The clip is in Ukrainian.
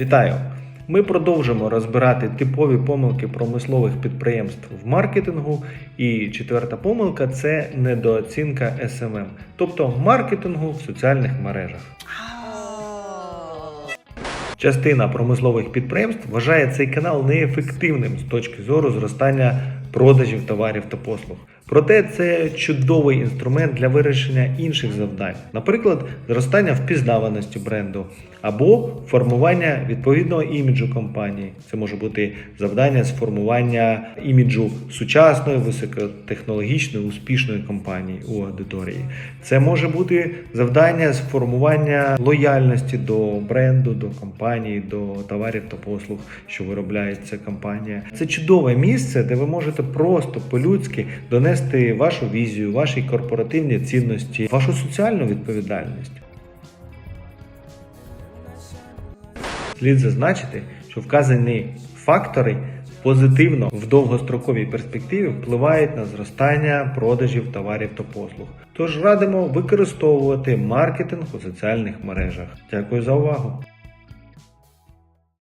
Вітаю! Ми продовжимо розбирати типові помилки промислових підприємств в маркетингу. І четверта помилка це недооцінка SMM, тобто маркетингу в соціальних мережах. Частина промислових підприємств вважає цей канал неефективним з точки зору зростання продажів товарів та послуг. Проте це чудовий інструмент для вирішення інших завдань, наприклад, зростання впізнаваності бренду або формування відповідного іміджу компанії. Це може бути завдання з формування іміджу сучасної, високотехнологічної, успішної компанії у аудиторії. Це може бути завдання з формування лояльності до бренду, до компанії, до товарів та послуг, що виробляє ця компанія. Це чудове місце, де ви можете просто по-людськи донести вашу візію, ваші корпоративні цінності, вашу соціальну відповідальність. Слід зазначити, що вказані фактори позитивно в довгостроковій перспективі впливають на зростання продажів товарів та послуг. Тож радимо використовувати маркетинг у соціальних мережах. Дякую за увагу!